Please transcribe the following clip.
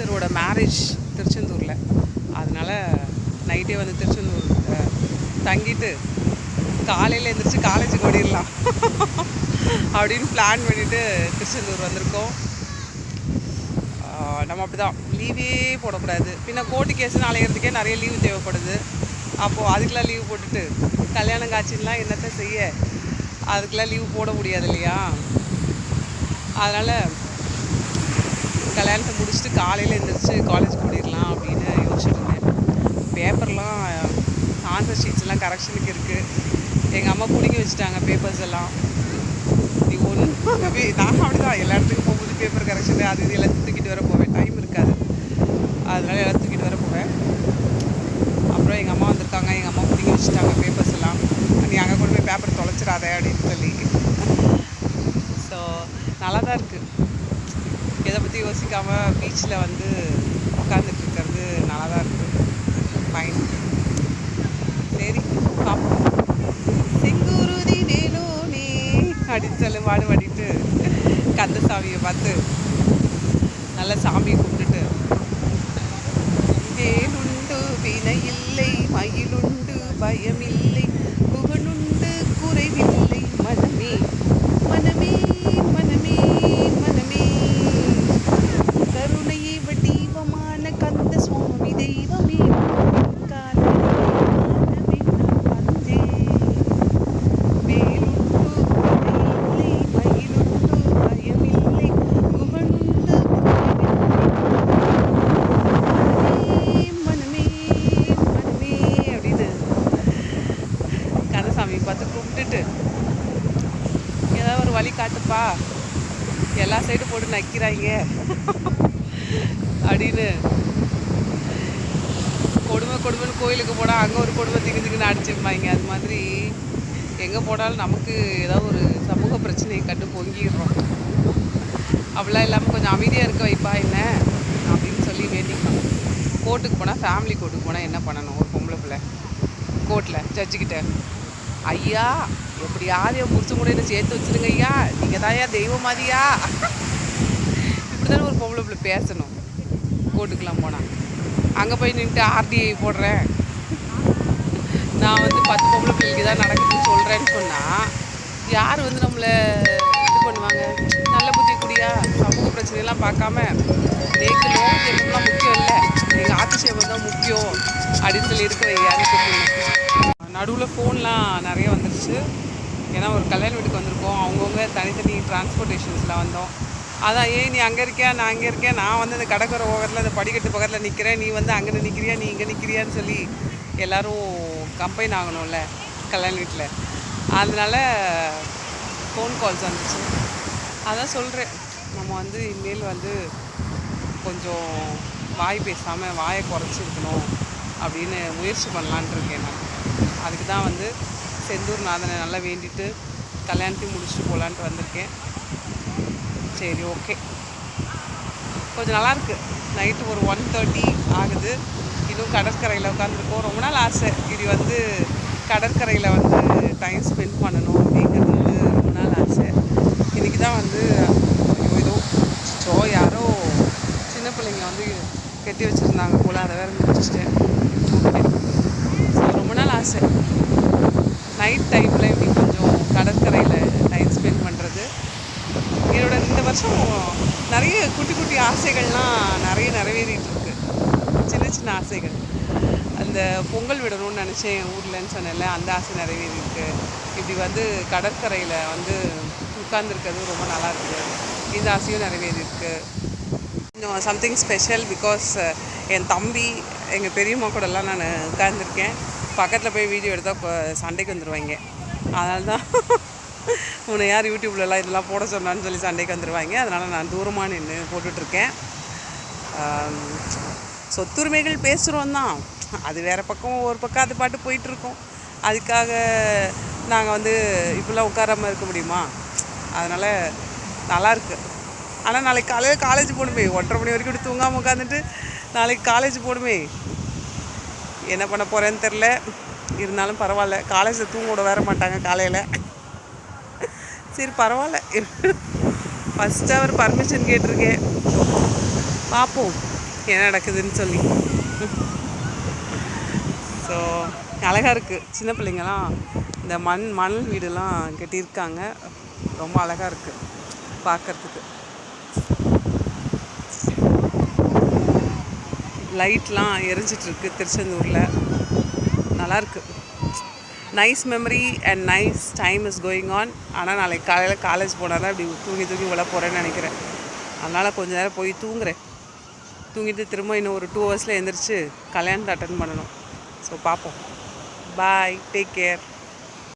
சிஸ்டரோட marriage திருச்செந்தூரில். அதனால் நைட்டே வந்து திருச்செந்தூர் தங்கிட்டு காலையில் எழுந்திரிச்சு காலேஜுக்கு ஓடிடலாம் அப்படின்னு பிளான் பண்ணிவிட்டு திருச்செந்தூர் வந்திருக்கோம். நம்ம அப்படி தான் லீவே போடக்கூடாது. பின்ன கோர்ட்டு கேஸ்னு அலையிறதுக்கே நிறைய லீவு தேவைப்படுது. அப்போது அதுக்கெலாம் லீவு போட்டுட்டு கல்யாணம் காட்சின்லாம் என்னத்தை செய்ய? அதுக்கெலாம் லீவு போட முடியாது இல்லையா? அதனால் கல்யாணத்தை முடிச்சுட்டு காலையில் எழுந்திரிச்சு காலேஜ் போயிடலாம் அப்படின்னு யோசிச்சுருந்தேன் பேப்பர்லாம் ஆன்சர் ஷீட்ஸ்லாம் கரெக்ஷனுக்கு இருக்குது எங்கள் அம்மா பிடிங்கி வச்சுட்டாங்க பேப்பர்ஸ் எல்லாம். நீ ஒன்று நான் அப்படிதான். எல்லா இடத்துக்கும் போகும்போது பேப்பர் கரெக்ஷன் அது இது எல்லாம் தூக்கிட்டு வர போவேன். டைம் இருக்காது. அதனால எல்லாம் தூக்கிட்டு வர போவேன். அப்புறம் எங்கள் அம்மா வந்திருக்காங்க எங்கள் அம்மா பிடிங்கி வச்சுட்டாங்க பேப்பர்ஸ் எல்லாம். நீ அங்கே கொண்டு போய் பேப்பர் தொலைச்சிடாத அப்படின்னு சொல்லி. ஸோ நல்லா தான் இருக்குது எதை பற்றி யோசிக்காமல் பீச்சில் வந்து உட்காந்துட்டு இருக்கிறது நல்லா தான் இருக்குது ஃபைன் சரி பார்ப்போம் செங்குருதி வேலோனே அப்படின்னு சொல்லி பாடு பாடிட்டு கந்தசாமியை பார்த்து நல்ல சாமியை கும்பிட்டுட்டு. வினை இல்லை மயிலுண்டு பயமில்லை. எல்லா சைடும் போட்டு நக்கிறாங்க. அப்படின்னு. கொடுமை கொடுமைன்னு கோயிலுக்கு போனால் அங்கே ஒரு கொடுமை திங்கு திங்குன்னு அடிச்சிருப்பாங்க. அது மாதிரி எங்கே போனாலும் நமக்கு ஏதாவது ஒரு சமூக பிரச்சனையை கண்டு பொங்கிடுறோம். அப்படிலாம் இல்லாமல் கொஞ்சம் அமைதியாக இருக்க வைப்பா என்ன? அப்படின்னு சொல்லி வேண்டிக்கலாம். கோர்ட்டுக்கு போனால் ஃபேமிலி கோர்ட்டுக்கு போனால் என்ன பண்ணணும்? ஒரு பொம்பளை பிள்ளை. கோர்ட்டில் ஜட்ஜுக்கிட்ட ஐயா எப்படியாவது என் புருஷன் கூட என்ன சேர்த்து வச்சிருங்க ஐயா. நீங்கள் தான் ஐயா தெய்வம் மாதிரியா? இப்படி தானே ஒரு பொம்பளை பிள்ளை பேசணும். கோர்ட்டுக்கெலாம் போனால் அங்கே போய் நின்றுட்டு ஆர்டிஐ போடுறேன். நான் வந்து பத்து பொம்பளை பிள்ளைக்கு தான் நடக்குதுன்னு சொல்கிறேன்னு சொன்னால் யார் வந்து நம்மளை இது பண்ணுவாங்க? நல்ல புத்தி குடியா? சமூக பிரச்சனையெல்லாம் பார்க்காம நேற்று லோன் தேவைலாம் முக்கியம் இல்லை. எங்கள் ஆட்சிசேவம் தான் முக்கியம் அப்படின்னு சொல்லி இருக்கிற யாரும் நடுவில் ஃபோன்லாம் நிறைய வந்துருச்சு. ஏன்னா ஒரு கல்யாண வீட்டுக்கு வந்திருக்கோம். அவங்கவுங்க தனித்தனி டிரான்ஸ்போர்ட்டேஷன்ஸில் வந்தோம். அதான் ஏன் நீ அங்கே இருக்கியா? நான் அங்கே இருக்கேன். நான் வந்து இந்த கடற்கரை ஓரத்தில் அந்த படிக்கட்டு பக்கத்தில் நிற்கிறேன் நீ வந்து அங்கே நிற்கிறியா நீ இங்கே நிற்கிறியான்னு சொல்லி எல்லோரும் கம்பைன் ஆகணும்ல கல்யாண வீட்டில். அதனால ஃபோன் கால்ஸ் வந்துச்சு. அதான் சொல்கிறேன் நம்ம வந்து இனிமேல் வந்து கொஞ்சம் வாய் பேசாமல் வாயை குறைச்சிருக்கணும் அப்படின்னு முயற்சி பண்ணலான்ட்டு இருக்கேன் நான். அதுக்கு தான் வந்து செந்தூர் நாதனை நல்லா வேண்டிட்டு கல்யாணத்தையும் முடிச்சுட்டு போகலான்ட்டு வந்திருக்கேன். சரி ஓகே கொஞ்சம் நல்லாயிருக்கு நைட்டு ஒரு ஒன் தேர்ட்டி ஆகுது. இன்னும் கடற்கரையில் உட்காந்துருக்கோம் ரொம்ப நாள் ஆசை. இது வந்து கடற்கரையில் வந்து டைம் ஸ்பெண்ட் பண்ணணும் அப்படிங்கிறது வந்து ரொம்ப நாள் ஆசை. இன்றைக்கி தான் வந்து ஏதோ சோ யாரோ சின்ன பிள்ளைங்க வந்து கட்டி வச்சுருந்தாங்க. போல் அதை வேறு முடிச்சிட்டேன் ரொம்ப நாள் ஆசை. நைட் டைமில் இப்படி கொஞ்சம் கடற்கரையில் டைம் ஸ்பெண்ட் பண்ணுறது என்னோட இந்த வருஷம் நிறைய குட்டி குட்டி ஆசைகள்லாம் நிறைய நிறைவேறிட்டு இருக்கு சின்ன சின்ன ஆசைகள். அந்த பொங்கல் விடணும்னு நினச்சேன் ஊர்லன்னு சொன்னேன்ல அந்த ஆசை நிறைவேறியிருக்கு. இப்படி வந்து கடற்கரையில் வந்து உட்கார்ந்துருக்கிறது ரொம்ப நல்லா இருக்குது. இந்த ஆசையும் நிறைவேறியிருக்கு. இன்னும் சம்திங் ஸ்பெஷல் பிகாஸ் என் தம்பி எங்கள் பெரியம்மா கூடலாம் நான் உட்கார்ந்துருக்கேன். பக்கத்தில் போய் வீடியோ எடுத்தால் இப்போ சண்டைக்கு வந்துடுவாங்க அதனால தான் உன்னை யார் யூடியூப்லலாம் இதெல்லாம் போட சொன்னான்னு சொல்லி சண்டைக்கு வந்துடுவாங்க அதனால் நான் தூரமாக நின்று போட்டுட்ருக்கேன். சொத்துரிமைகள் பேசுகிறோம் தான் அது வேறு பக்கம் ஒரு பக்கம் அது பாட்டு போயிட்டுருக்கோம் அதுக்காக நாங்கள் வந்து இப்படிலாம் உட்காராம இருக்க முடியுமா? அதனால் நல்லாயிருக்கு ஆனால் நாளைக்கு காலையில் காலேஜ் போகணுமே. ஒன்றரை மணி வரைக்கும் இப்படி தூங்காமல் உட்காந்துட்டு நாளைக்கு காலேஜ் போகணுமே. என்ன பண்ண போகிறேன்னு தெரில இருந்தாலும் பரவாயில்ல. காலேஜில் தூங்க விட மாட்டாங்க காலையில். சரி பரவாயில்ல. ஃபஸ்ட்டு அவர் பர்மிஷன் கேட்டிருக்கேன். பார்ப்போம் என்ன நடக்குதுன்னு சொல்லி. ஸோ அழகாக இருக்குது சின்ன பிள்ளைங்கலாம் இந்த மண் மணல் வீடுலாம் கட்டியிருக்காங்க. ரொம்ப அழகாக இருக்குது பார்க்கறதுக்கு. லைட்லாம் எரிஞ்சிட்ருக்கு திருச்செந்தூரில். நல்லாயிருக்கு nice memory and nice time is going on ஆனால் நாளைக்கு காலையில் காலேஜ் போனால் தான் இப்படி தூங்கி தூங்கி விழ போகிறேன்னு நினைக்கிறேன். அதனால் கொஞ்ச நேரம் போய் தூங்குறேன். தூங்கிட்டு திரும்ப இன்னும் ஒரு டூ ஹவர்ஸில் எழுந்திரிச்சு கல்யாணத்தை அட்டன் பண்ணணும். ஸோ பார்ப்போம் பாய் டேக் கேர்